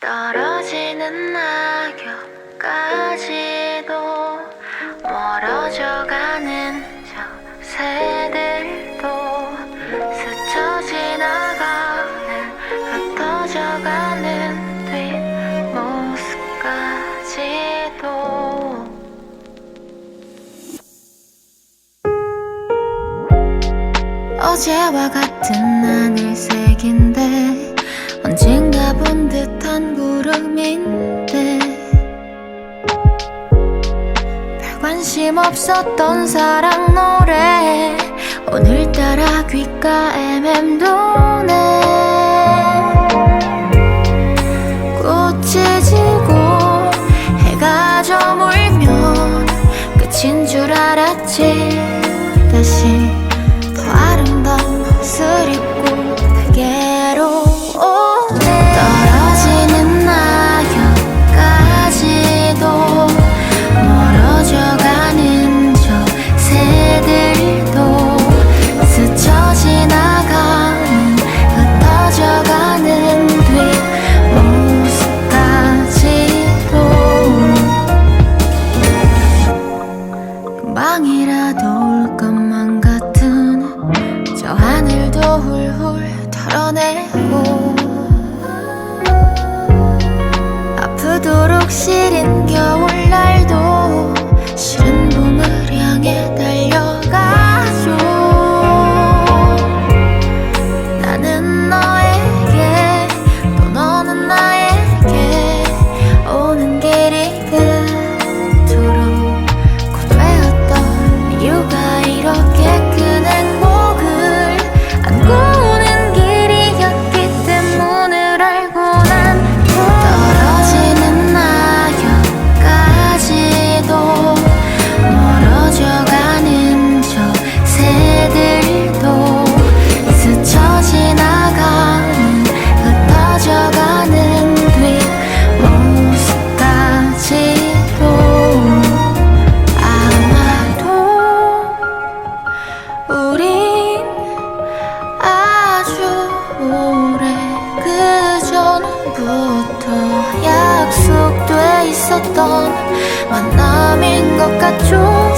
떨어지는 낙엽까지도 멀어져가는 저 새들도 스쳐 지나가는 흩어져가는 뒷모습까지도. 어제와 같은 하늘 색인데 언젠가 본 듯한 구름인데 별 관심 없었던 사랑 노래 오늘따라 귓가에 맴도 금방이라도 올 것만 같은 저 하늘도 훌훌 털어내고 아프도록 시 전부터 약속돼 있었던 만남인 것 같죠